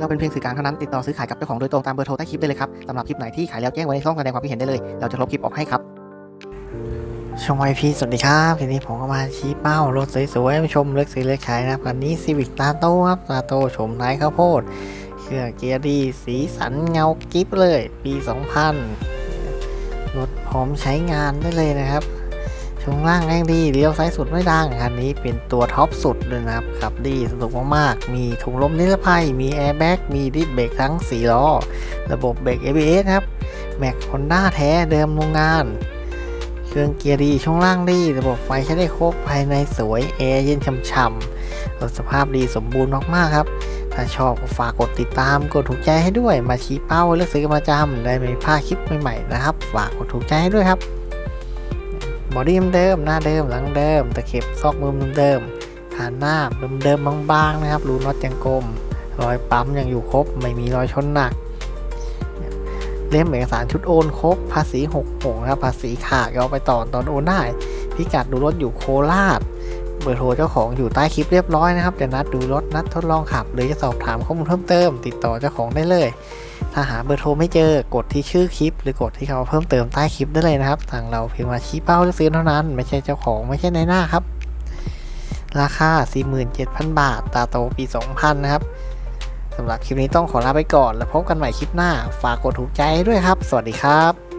เราเป็นเพียงสื่อกลางเท่านั้นติดต่อซื้อขายกับเจ้าของโดยตรงตามเบอร์โทรใต้คลิปได้เลยครับสำหรับคลิปไหนที่ขายแล้วแจ้งไว้ในช่องแสดงความคิดเห็นได้เลย เราจะลบคลิปออกให้ครับช่องไอพีสวัสดีครับทีนี้ผมก็มาชี้เป้ารถสวยๆมาชมเลือกซื้อเลือกขายนะครับคันนี้ซีวิกตาโต้ครับตาโต้โฉมท้ายข้าวโพดเครื่องเกียร์ดีสีสันเงากิ๊บเลย ปี 2000รถพร้อมใช้งานได้เลยนะครับ ช่วงล่างแรงดีเลี้ยวซ้ายสุดไม่ดังคันนี้เป็นตัวท็อปสุดเลยนะครับขับดีสนุกมากๆ มีถุงลมนิรภัย มีแอร์แบ็กมีดิสเบรกทั้ง 4 ล้อ ระบบเบรก ABS ครับแม็กฮอนด้าแท้เดิมโรงงาน เครื่องเกียร์ดีช่วงล่างดี ระบบไฟใช้ได้ครบภายในสวยแอร์เย็นช่ำๆรถสภาพดีสมบูรณ์มากๆครับถ้าชอบก็ฝากกดติดตามกดถูกใจให้ด้วย มาชี้เป้าเลือกซื้อกันประจำได้ไม่พลาดคลิปใหม่ๆนะครับ ฝากกดถูกใจให้ด้วยครับ บอดี้เดิมหน้าเดิมหลังเดิมตะเข็บซอกมุมเดิมๆผ่านหน้าเดิมๆบางๆนะครับรูน็อตยังกลม รอยปั๊มยังอยู่ครบ ไม่มีรอยชนหนักเล่มเอกสารชุดโอนครบภาษี6หงนะครับภาษีขาดเอาไปต่อตอนโอนได้ พิกัดดูรถอยู่โคราชเบอร์โทรเจ้าของอยู่ใต้คลิปเรียบร้อยนะครับจะนัดดูรถนัดทดลองขับ หรือจะสอบถามข้อมูลเพิ่มเติม ติดต่อเจ้าของได้เลย ถ้าหาเบอร์โทรไม่เจอกดที่ชื่อคลิป หรือกดที่เขาเพิ่มเติมใต้คลิปได้เลยนะครับทางเราเพียงมาชี้เป้าเลือกซื้อเท่านั้น ไม่ใช่เจ้าของไม่ใช่ในหน้าครับ ราคา 47,000 บาท ตาโตปี 2000 นะครับสำหรับคลิปนี้ต้องขอลาไปก่อน แล้วพบกันใหม่คลิปหน้า ฝากกดถูกใจด้วยครับ สวัสดีครับ